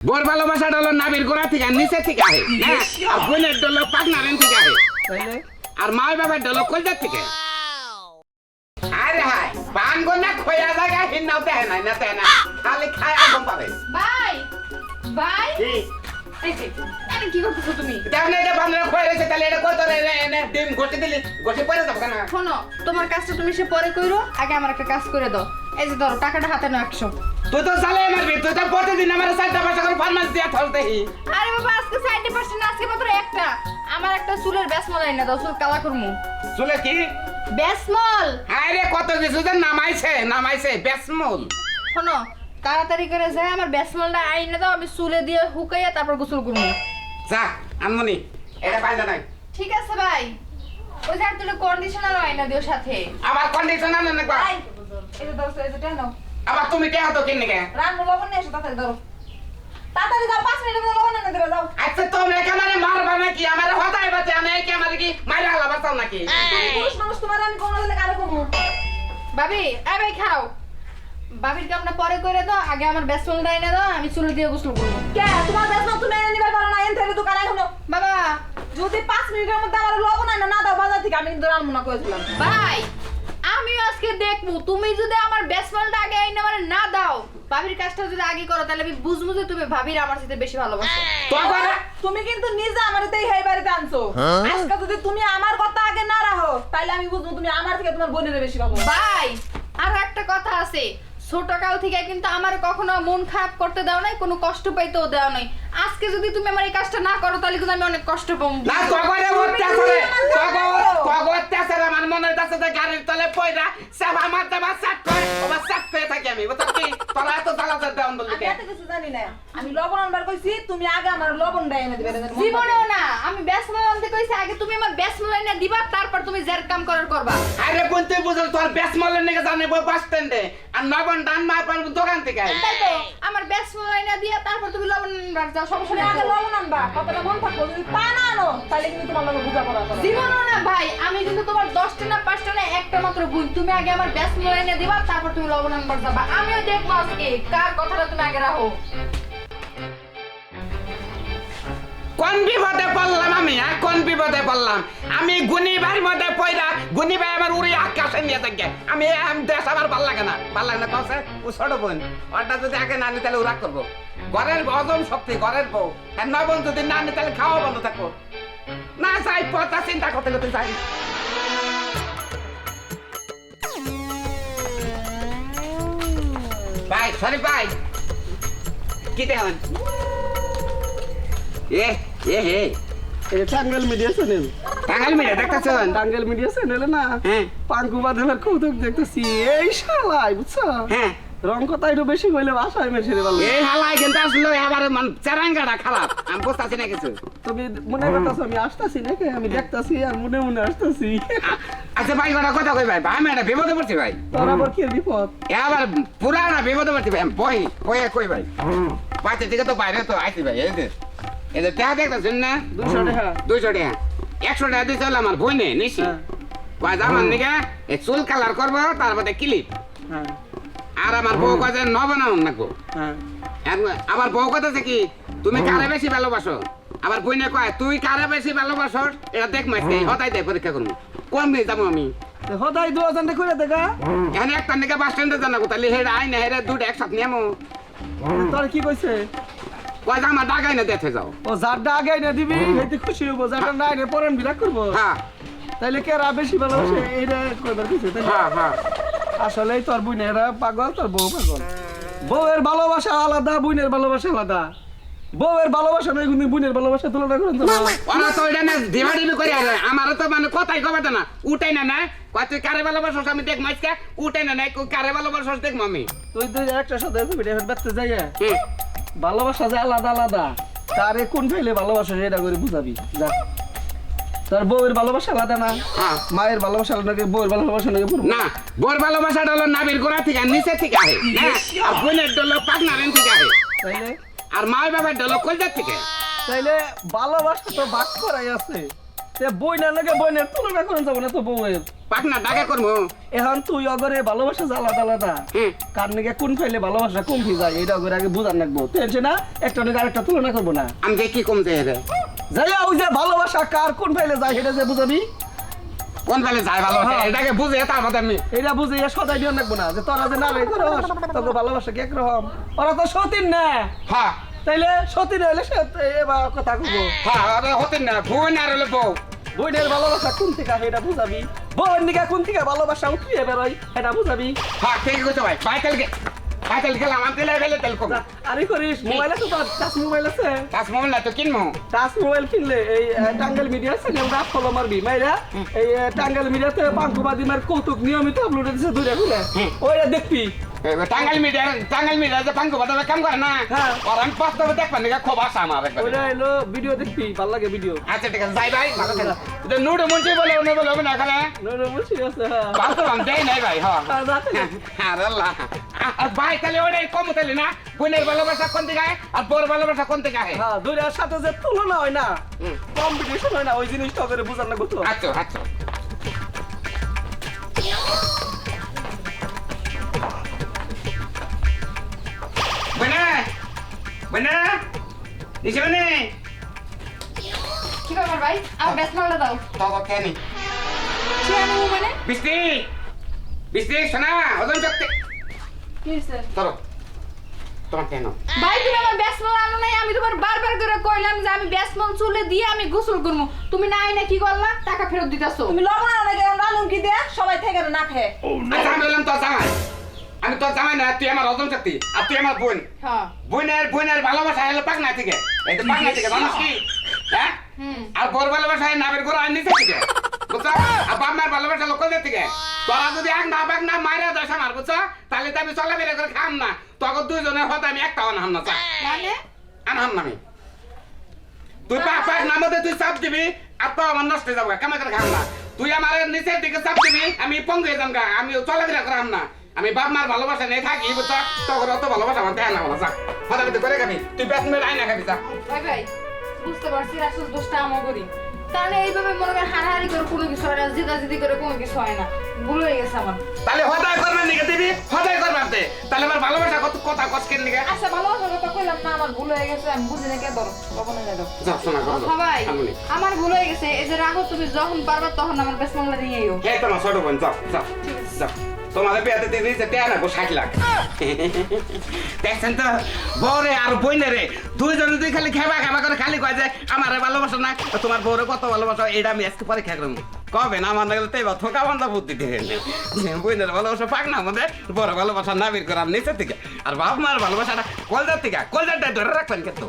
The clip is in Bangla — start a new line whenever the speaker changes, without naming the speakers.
বোর ভালোবাসাটা হলো নাবির গোড়া থেকে নিচে থেকে আহে। হ্যাঁ আর বোনের ডলো পাকনারেন থেকে আহে।
তাইলে
আর মা বাবার ডলো কলজার থেকে আরে হাই পান গোনা খোয়া জায়গা হিন্নাও দেয় না না না খালি খায় আগম পাবে।
ভাই ভাই?
কি?
করতেছো তুমি?
এটা বান্ধব খোয়া রয়েছে তাহলে এটা কত রে এনে ডিম ঘষে দিলি ঘষে পরে যাব কেন?
শোনো তোমার কাজটা তুমি সে পরে কইরো আগে আমার একটা কাজ করে দাও। এই যে ধরো টাকাটা হাতে নাও একশো।
তুই তো চালে মারবি তুই তো প্রতিদিন আমার চারটা পাঁচটা করে ফরমাস দিয়ে থলতে
আরে বাবা আজকে সাইডে পাশে না আজকে মাত্র একটা। আমার একটা চুলের ব্যাসমল আইনা দাও চুল কালা করমু।
চলে কি?
ব্যাসমল
আরে কত কিছু যে নামাইছে নামাইছে বেসমুল।
শোনো তাড়াতাড়ি করে যায় আমার ব্যাসমলটা আইনা দাও আমি চুলে দিয়ে হুকাইয়া তারপর গোসল করব
যা আনমনি এটা পাইজা নাই।
ঠিক আছে ভাই। ওই যে আর তুলে কন্ডিশনার আইনা দিও সাথে।
আবার কন্ডিশনার না
যে ধরো এই যে টেনো।
আবার তুমি কে হাতো কিনে গে
রান্না লবণ নিয়ে এসো তাড়াতাড়ি ধরো। তাড়াতাড়ি যাও পাঁচ মিনিটের মধ্যে লবণ এনে দেবে যাও।
আচ্ছা তোমরা কেমন মারবা নাকি? আমার হতাই বাতে আমি কি আমার কি মাইরা হালা বাঁচাও নাকি?
তুমি পুরুষ মানুষ তোমার আমি কোনো দিলে কারও কমু
ভাবি এই ভাই খাও। ভাবির কামটা পরে করে দাও আগে আমার ব্যাসমলটা আইনা দাও আমি চুলে দিয়ে গোসল করব।
কে? তোমার বেশ না তুমি এনে নিবার পারো না এন থেকে দোকানে এখনও।
বাবা।
যদি পাঁচ মিনিটের মধ্যে আমার লবণ আনে না দাও বাজার থেকে আমি কিন্তু রান্না না করেছিলাম
ভাই আমি আজকে দেখব। তুমি যদি আমার ব্যাসমলটা আগে আইনা মানে না দাও ভাবির কাজটা যদি আগে করো তাহলে আমি বুঝব যে তুমি ভাবির আমার সাথে বেশি ভালোবাসো।
তখন
তুমি কিন্তু নিজে আমার এই হেই বাড়িতে আনছো। আজকে যদি তুমি আমার কথা আগে না রাখো তাহলে আমি বুঝব তুমি আমার থেকে তোমার বোনের বেশি ভালো
ভাই আর একটা কথা আছে। ছোট কাল থেকে কিন্তু আমার কখনো মন খারাপ করতে দাও নাই কোনো কষ্ট পাইতেও দেওয়া নাই। আজকে যদি তুমি আমার এই কাজটা না করো তাহলে কিন্তু আমি অনেক কষ্ট পাবো।
না তগরে অত্যাচারে? তগর অত্যাচারে আমার মনে হইতাছে যে গাড়ির তলে পয়রা সেবা আমার দেবা সাত করে ওবা সাত পেয়ে থাকি আমি। বুঝছ কি? তোরা এত জ্বালাতে দেওয়ান বললি
আমি এত কিছু জানি না। আমি লবণ আনবার কইছি তুমি আগে আমার লবণটা এনে দিবে
জীবনেও না আমি ব্যাসমল আনতে কইছি আগে তুমি আমার ব্যাসমল এনে দিবা তারপর তুমি যার কাম করার করবা।
আরে বোন তুই বুঝল তোর মলের নিকে জানে বাস স্ট্যান্ডে? আর নবন ডান মা পান দোকান থেকে।
তাই তো? আমার ব্যাসমল এনে দিয়া তারপর তুমি লবণ আনবার যাও সমস্যা নেই।
আগে লবণ আনবা কতটা মন থাকব? যদি তা না আনো তাহলে কিন্তু তোমার লগে বুঝা পড়া করো
জীবনও না ভাই আমি কিন্তু তোমার দশটা না পাঁচটা না একটা মাত্র ভুল তুমি আগে আমার ব্যাসমল এনে দিবা তারপর তুমি লবণ আনবার যাবা। আমিও দেখব আজকে কার কথাটা তুমি আগে রাখো।
কোন বিপদে পড়লাম আমি হ্যাঁ কোন বিপদে পড়লাম। আমি গুনি ভাইয়ের মধ্যে পয়রা গুনি ভাই আমার উড়ি আকাশে নিয়ে থাকে। আমি আম দেশ আমার ভালো লাগে না। ভালো লাগে না কসে ও ছোট বোন। ওটা যদি আগে না নিতে তাহলে ওরা করব। ঘরের হজম শক্তি, ঘরের বউ। আর নবন যদি না নিতে তাহলে খাওয়া বন্ধ থাকব। না চাই পথা চিন্তা করতে করতে চাই ভাই, সরি ভাই। কি দেখেন এ এ হে
এই Tangail media channel
Tangail media দেখতেছেন?
টাঙ্গাইল মিডিয়া চ্যানেলে না
হ্যাঁ।
পাঙ্কু বাদলের কৌতুক দেখতেছি। এই শালাই বুঝছ?
হ্যাঁ।
রং কথা একটু বেশি কইলে বাসায় মেশে রে ভালো
এই হালাই কিন্তু আসলে আবার মান চারাঙ্গাটা খারাপ। আমি বুঝতেছি না কিছু।
তুমি মনে করতেছো আমি আসতেছি নাকি? আমি দেখতাছি আর মনে মনে আসতেছি।
আচ্ছা ভাই কথা কই ভাই? ভাই আমি একটা বিপদে পড়ছি ভাই।
তোর আবার কি বিপদ?
এ আবার পুরানা বিপদে পড়ছি ভাই। বই বই কই ভাই? বাচ্চা থেকে তো বাইরে তো আইছি ভাই এই যে এই যে টাকা দেখতেছেন না?
দুশো টাকা।
দুইশো টাকা। একশো টাকা দিতে হলে আমার বই নেই নিছি।
হ্যাঁ।
কয় আমার নিকে? এই চুল কালার করব তারপরে ক্লিপ।
হ্যাঁ।
আর আমার বউ কাজে নবনাউন নাকো
হ্যাঁ।
আমার বউ কথা কি তুমি কারে বেশি ভালোবাসো? আবার বইনে কয় তুই কারে বেশি ভালোবাসো? এটা দেখ মাইছে হতাই দে পরীক্ষা করব। কোন দিন যাব আমি?
তো হদাই দু হাজার করে দেখা
এখানে একটা নিকে বাস স্ট্যান্ডে জানাব তাহলে হেরা আই না হেরা দুটো একসাথে নিয়ে
তোর কি কইছে?
কয় যে আমার না দেখে যাও।
ও যারটা আগে না দিবি এতে খুশি হব যারটা না রে পরেন বিরাট করব।
হ্যাঁ।
তাইলে কে রা বেশি ভালোবাসে? এইটা কইবার কিছু তাই
হ্যাঁ হ্যাঁ।
আসলেই তোর বোনেরা পাগল তোর বউ পাগল। বউয়ের ভালোবাসা আলাদা বোনের ভালোবাসা আলাদা। বউয়ের ভালোবাসা নয় কিন্তু বোনের ভালোবাসা তুলনা করেন তো না।
ওরা তো এটা না ডিভা করে আর আমারও তো মানে কথাই কবে না। উঠাই না না। কয় তুই কারে ভালোবাসোস আমি দেখ মাইসকে উঠাই না নাই কারে ভালোবাসোস দেখব আমি
তুই তুই একটা সাথে ভিডিও দেখতে যাই
হুম।
ভালোবাসা যে আলাদা আলাদা তারে কোন ফেলে ভালোবাসা সেটা করে বুঝাবি? যা। তোর বউয়ের ভালোবাসা আলাদা না?
হ্যাঁ।
মায়ের ভালোবাসা আলাদা নাকি বউয়ের ভালোবাসা নাকি
না হলো নাবির গোড়া থেকে নিচে থেকে আহে। হ্যাঁ আর বোনের ডলো থেকে আহে।
তাইলে?
আর মা বাবার ডলো কলজার থেকে
তাইলে ভালোবাসা তো ভাগ করাই আছে। তে বই না নাকি বইনের তুলনা করেন যাব না তো বউয়ের?
পাকনা ডাকে করব
এখন তুই অগরে ভালোবাসা যে আলাদা আলাদা কার নাকি কোন ফাইলে ভালোবাসা কোন ফি যায় এটা অগরে আগে বুঝান রাখব টেনশন না একটা নাকি আরেকটা তুলনা করব না।
আমি যে কি কমতে রে
যাই ওই যে ভালোবাসা কার কোন ফাইলে যায় সেটা যে বুঝাবি?
কোন বেলে যায় ভালো?
হ্যাঁ।
এটাকে বুঝে তার মধ্যে আমি
এটা বুঝে ইয়া সদাই দিও রাখব না যে তোরা যে না রে করস তোকে ভালোবাসা কি একরকম? ওরা তো সতীন না।
হ্যাঁ।
তাইলে সতীন হইলে সে এবার কথা কবো
হ্যাঁ আরে না ভুবন আর হলো বউ।
বইনের ভালোবাসা কোন থেকে এটা বুঝাবি? নিকা কোন থেকে ভালোবাসা উঠিয়ে বেরোয়। এটা বুঝাবি?
হ্যাঁ ঠিক আছে ভাই। ভাই কালকে ভাই কালকে আমার কম।
আরে করিস মোবাইল আছে তোর টাচ মোবাইল আছে।
তাস মোবাইল না তো
টাচ মোবাইল কিনলে এই টাঙ্গাল মিডিয়া আছে রাত ফলো মারবি মাইরা। এই টাঙ্গাল মিডিয়াতে পাঙ্কুবাদী মার কৌতুক নিয়মিত আপলোড দিছে দূরে ঘুরে ওইটা দেখবি।
টাঙ্গাল মিডিয়া টাঙ্গাল মিডিয়া যে পাঙ্কু বাদামে কাম করে না
হ্যাঁ।
আর আমি বাস্তবে দেখবেন নাকি খুব আশা আমার একবার।
ওইটা হলো ভিডিও দেখবি ভালো লাগে ভিডিও
আচ্ছা ঠিক আছে যাই ভাই ভালো থাকো। এটা নুডো মুন্সি বলে অন্য বলে হবে না এখানে?
নইলে বলছি আছে হ্যাঁ।
বাস্তব আমি দেই নাই ভাই হ্যাঁ।
আরে
আল্লাহ। ভাই তাহলে ওটাই কম তাহলে না? বোনের ভালোবাসা কোন দিকে আর বোর ভালোবাসা কোন দিকে
হ্যাঁ দুইটার সাথে যে তুলনা হয় না। কম্পিটিশন হয় না ওই জিনিসটা করে বুঝার না করতো
আচ্ছা আচ্ছা। বনে বনে দিছে বনে
কি ব্যাপার ভাই? আমার ব্যাস মালটা দাও।
তবে কেনি
সে আমি মানে
বৃষ্টি। বৃষ্টি শোনা ওজন চকতে
কি হয়েছে
ধরো। তোমার কেন
ভাই তুমি আমার ব্যাসমল আনো নাই। আমি তোমার বারবার করে কইলাম যে আমি ব্যাসমল চুলে দিয়ে আমি গোসল করব তুমি না আইনা কি করলা? টাকা ফেরত দিতেছো।
তুমি লবণ আনো নাকি রানুন কি দে সবাই থেকে না খেয়ে।
আচ্ছা আমি বললাম তোর জামাই। আমি তোর জামাই না তুই আমার ওজন শক্তি আর তুই আমার বোন।
হ্যাঁ।
বোনের বোনের ভালোবাসা হলো পাকনা থেকে। এই তো পাকনা থেকে জানিস কি? হ্যাঁ? আর বোর ভালোবাসা নামের গোড়া আর নিচে থেকে বুঝছ? আর বাপ মার ভালোবাসা লোকদের থেকে। তোরা যদি এক না বাক না মারা দশা মার বুঝছ? তাহলে তো আমি চলাফেরা করে খাম না। তখন দুইজনের হতে আমি একটা আনহাম না চা।
মানে?
আনহাম না আমি। তুই পাক পাক না মধ্যে তুই চাপ দিবি আর তো আমার নষ্ট হয়ে যাব কামে করে খাম না। তুই আমার নিচের দিকে চাপ দিবি আমি পঙ্গ যাম গা আমি চলাফেরা করাম না। আমি বাপ মার ভালোবাসা নেই থাকি বুঝছ? তখন অত ভালোবাসা আমার দেয় না বলা কথা করে খাবি তুই ব্যাটমের আইনা খাবি চা
ভাই ভাই বুঝতে পারছি আসল দোষটা আমার করি। তাহলে এইভাবে মনে করেন হারাহারি করে কোনো কিছু হয় না জিদা জিদি করে কোনো কিছু হয় না। ভুল হয়ে গেছে আমার।
তাহলে হদায় করবেন নিকে দিবি হদায় করবেন তে? তাহলে আমার ভালোবাসা কত কথা কসকের নিকে?
আচ্ছা ভালোবাসার কথা কইলাম না আমার ভুল হয়ে গেছে আমি বুঝি না কে ধরো লবণে দাও
যাও শোনা করো
সবাই আমার ভুল হয়ে গেছে এই যে রাখো তুমি যখন পারবা তখন আমার বেশ মামলা দিয়ে এও
হে তোমার ছোট বোন যাও যাও যাও। তোমাদের বিয়াতে দিয়ে দিয়েছে, দেয় না গো, ষাট লাখ। দেখছেন তো? বউরে আর বইনে রে, দুইজনে দুই খালি খেবা খেবা করে খালি কয় যে, আমার ভালোবাসা না। তোমার বউরে কত ভালোবাসা, এটা আমি আজকে পরীক্ষা করব। কবে না আমার নাগলে তাই থোকা বান্ধা বুদ্ধি দিয়ে বইনের ভালোবাসা, পাক না আমাদের। বড় ভালোবাসা না বের করার নিচের থেকে আর বাপ মার ভালোবাসাটা কলজার থেকে কলজারটা ধরে রাখবেন কিন্তু।